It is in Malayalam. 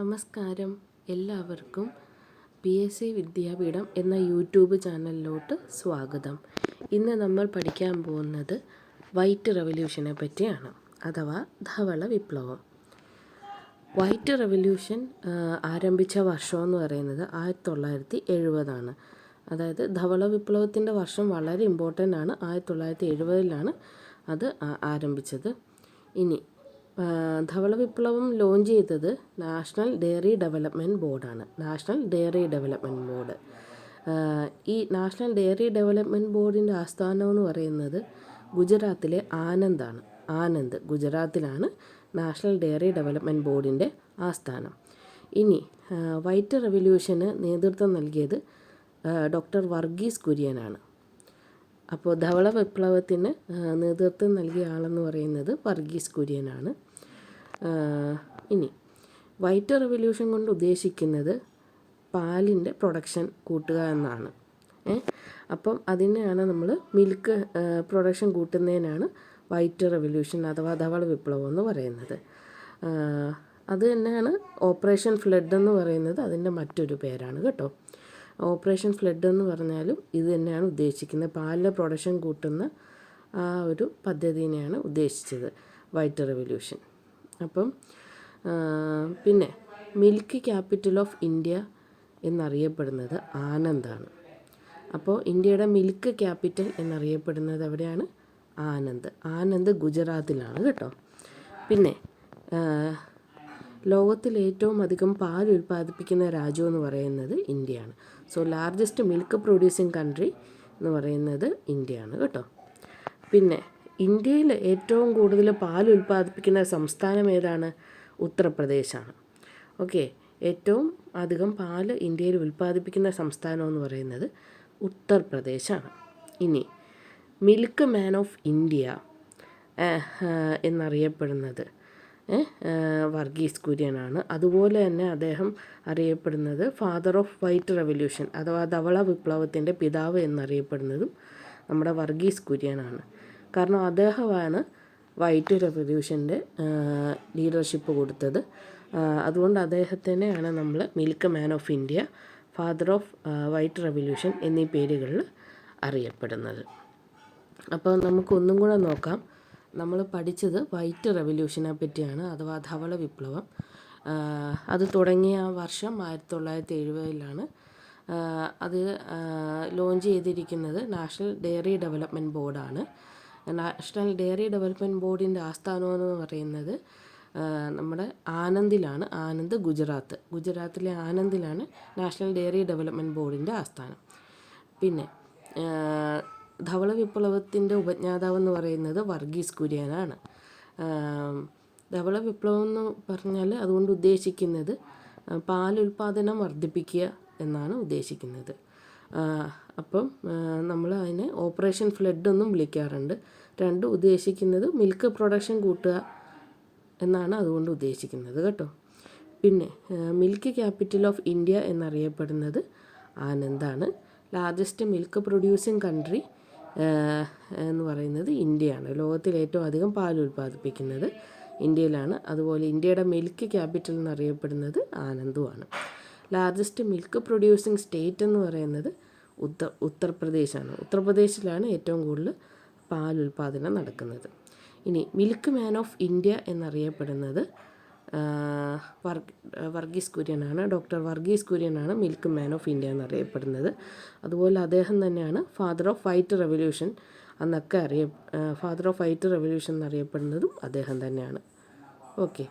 നമസ്കാരം എല്ലാവർക്കും പി എസ് സി വിദ്യാപീഠം എന്ന യൂട്യൂബ് ചാനലിലോട്ട് സ്വാഗതം. ഇന്ന് നമ്മൾ പഠിക്കാൻ പോകുന്നത് വൈറ്റ് റവല്യൂഷനെ പറ്റിയാണ് അഥവാ ധവള വിപ്ലവം. വൈറ്റ് റവല്യൂഷൻ ആരംഭിച്ച വർഷം എന്ന് പറയുന്നത് ആയിരത്തി തൊള്ളായിരത്തി എഴുപതാണ് അതായത് ധവള വിപ്ലവത്തിന്റെ വർഷം വളരെ ഇമ്പോർട്ടന്റ് ആണ്. ആയിരത്തി തൊള്ളായിരത്തി എഴുപതിലാണ് അത് ആരംഭിച്ചത്. ഇനി ധവള വിപ്ലവം ലോഞ്ച് ചെയ്തത് നാഷണൽ ഡെയറി ഡെവലപ്മെന്റ് ബോർഡാണ് നാഷണൽ ഡെയറി ഡെവലപ്മെന്റ് ബോർഡ് ഈ നാഷണൽ ഡെയറി ഡെവലപ്മെന്റ് ബോർഡിന്റെ ആസ്ഥാനം എന്ന് പറയുന്നത് ഗുജറാത്തിലെ ആനന്ദാണ് ആനന്ദ് ഗുജറാത്തിലാണ് നാഷണൽ ഡെയറി ഡെവലപ്മെന്റ് ബോർഡിന്റെ ആസ്ഥാനം. ഇനി വൈറ്റ് റെവല്യൂഷന് നേതൃത്വം നൽകിയത് ഡോക്ടർ വർഗീസ് കുര്യനാണ് അപ്പോൾ ധവള വിപ്ലവത്തിന് നേതൃത്വം നൽകിയ ആളെന്ന് പറയുന്നത് വർഗീസ് കുര്യനാണ് ഇനി വൈറ്റ് റെവല്യൂഷൻ കൊണ്ട് ഉദ്ദേശിക്കുന്നത് പാലിന്റെ പ്രൊഡക്ഷൻ കൂട്ടുക എന്നാണ്. അപ്പം അതിനെയാണ് നമ്മൾ മിൽക്ക് പ്രൊഡക്ഷൻ കൂട്ടുന്നതിനാണ് വൈറ്റ് റെവല്യൂഷൻ അഥവാ ധവള വിപ്ലവം എന്ന് പറയുന്നത്. അത് തന്നെയാണ് ഓപ്പറേഷൻ ഫ്ലഡ് എന്ന് പറയുന്നത് അതിന്റെ മറ്റൊരു പേരാണ് കേട്ടോ. ഓപ്പറേഷൻ ഫ്ലഡ് എന്ന് പറഞ്ഞാലും ഇത് തന്നെയാണ് ഉദ്ദേശിക്കുന്നത്. പാലിന്റെ പ്രൊഡക്ഷൻ കൂട്ടുന്ന ആ ഒരു പദ്ധതിനെയാണ് ഉദ്ദേശിച്ചത് വൈറ്റ് റെവല്യൂഷൻ. അപ്പം പിന്നെ മിൽക്ക് ക്യാപിറ്റൽ ഓഫ് ഇന്ത്യ എന്നറിയപ്പെടുന്നത് ആനന്ദാണ്. അപ്പോൾ ഇന്ത്യയുടെ മിൽക്ക് ക്യാപിറ്റൽ എന്നറിയപ്പെടുന്നത് എവിടെയാണ്? ആനന്ദ്. ആനന്ദ് ഗുജറാത്തിലാണ് കേട്ടോ. പിന്നെ ലോകത്തിൽ ഏറ്റവും അധികം പാൽ ഉൽപ്പാദിപ്പിക്കുന്ന രാജ്യം എന്ന് പറയുന്നത് ഇന്ത്യയാണ്. So largest milk producing country എന്ന് പറയുന്നത് ഇന്ത്യയാണ് കേട്ടോ. പിന്നെ ഇന്ത്യയിൽ ഏറ്റവും കൂടുതൽ പാൽ ഉൽപ്പാദിപ്പിക്കുന്ന സംസ്ഥാനം ഏതാണ്? ഉത്തർപ്രദേശാണ്. ഓക്കെ ഏറ്റവും അധികം പാൽ ഇന്ത്യയിൽ ഉൽപ്പാദിപ്പിക്കുന്ന സംസ്ഥാനം എന്ന് പറയുന്നത് ഉത്തർപ്രദേശാണ്. ഇനി മിൽക്ക് മാൻ ഓഫ് ഇന്ത്യ എന്നറിയപ്പെടുന്നത് വർഗീസ് കുര്യനാണ്. അതുപോലെ തന്നെ അദ്ദേഹം അറിയപ്പെടുന്നത് ഫാദർ ഓഫ് വൈറ്റ് റെവല്യൂഷൻ അഥവാ ധവള വിപ്ലവത്തിന്റെ പിതാവ് എന്നറിയപ്പെടുന്നതും നമ്മുടെ വർഗീസ് കുര്യനാണ്. കാരണം അദ്ദേഹമാണ് വൈറ്റ് റെവല്യൂഷന്റെ ലീഡർഷിപ്പ് കൊടുത്തത്. അതുകൊണ്ട് അദ്ദേഹത്തിനെയാണ് നമ്മൾ milk man of India father of white revolution എന്നീ പേരുകളിൽ അറിയപ്പെടുന്നത്. അപ്പോൾ നമുക്കൊന്നും കൂടെ നോക്കാം. നമ്മൾ പഠിച്ചത് വൈറ്റ് റെവല്യൂഷനെ പറ്റിയാണ് അഥവാ ധവള വിപ്ലവം. അത് തുടങ്ങിയ വർഷം ആയിരത്തി തൊള്ളായിരത്തി എഴുപതിലാണ് അത് ലോഞ്ച് ചെയ്തിരിക്കുന്നത് നാഷണൽ ഡയറി ഡെവലപ്മെന്റ് ബോർഡാണ്. നാഷണൽ ഡയറി ഡെവലപ്മെന്റ് ബോർഡിന്റെ ആസ്ഥാനം എന്ന് പറയുന്നത് നമ്മുടെ ആനന്ദിലാണ് ആനന്ദ് ഗുജറാത്ത്. ഗുജറാത്തിലെ ആനന്ദിലാണ് നാഷണൽ ഡയറി ഡെവലപ്മെന്റ് ബോർഡിന്റെ ആസ്ഥാനം. പിന്നെ ധവള വിപ്ലവത്തിന്റെ ഉപജ്ഞാതാവ് എന്ന് പറയുന്നത് വർഗീസ് കുര്യനാണ്. ധവള വിപ്ലവം എന്ന് പറഞ്ഞാൽ അതുകൊണ്ട് ഉദ്ദേശിക്കുന്നത് പാലുൽപാദനം വർദ്ധിപ്പിക്കുക എന്നാണ് ഉദ്ദേശിക്കുന്നത്. അപ്പം നമ്മൾ അതിനെ ഓപ്പറേഷൻ ഫ്ലഡ് എന്നും വിളിക്കാറുണ്ട്. രണ്ട് ഉദ്ദേശിക്കുന്നത് മിൽക്ക് പ്രൊഡക്ഷൻ കൂട്ടുക എന്നാണ് അതുകൊണ്ട് ഉദ്ദേശിക്കുന്നത് കേട്ടോ. പിന്നെ മിൽക്ക് ക്യാപിറ്റൽ ഓഫ് ഇന്ത്യ എന്നറിയപ്പെടുന്നത് ആനന്ദാണ്. ലാർജസ്റ്റ് മിൽക്ക് പ്രൊഡ്യൂസിങ് കൺട്രി എന്ന് പറയുന്നത് ഇന്ത്യയാണ്. ലോകത്തിൽ ഏറ്റവും അധികം പാൽ ഉൽപ്പാദിപ്പിക്കുന്നത് ഇന്ത്യയിലാണ്. അതുപോലെ ഇന്ത്യയുടെ മിൽക്ക് ക്യാപിറ്റൽ എന്നറിയപ്പെടുന്നത് ആനന്ദുമാണ് ലാർജസ്റ്റ് മിൽക്ക് പ്രൊഡ്യൂസിങ് സ്റ്റേറ്റ് എന്ന് പറയുന്നത് ഉത്തർ ഉത്തർപ്രദേശാണ്. ഉത്തർപ്രദേശിലാണ് ഏറ്റവും കൂടുതൽ പാൽ ഉൽപ്പാദനം നടക്കുന്നത്. ഇനി മിൽക്ക് മാൻ ഓഫ് ഇന്ത്യ എന്നറിയപ്പെടുന്നത് വർഗ് വർഗീസ് കുര്യനാണ്. ഡോക്ടർ വർഗീസ് കുര്യനാണ് മിൽക്ക് മാൻ ഓഫ് ഇന്ത്യ എന്നറിയപ്പെടുന്നത്. അതുപോലെ അദ്ദേഹം തന്നെയാണ് ഫാദർ ഓഫ് വൈറ്റ് റെവല്യൂഷൻ എന്നൊക്കെ അറിയ ഫാദർ ഓഫ് വൈറ്റ് റെവല്യൂഷൻ എന്നറിയപ്പെടുന്നതും അദ്ദേഹം തന്നെയാണ്. ഓക്കെ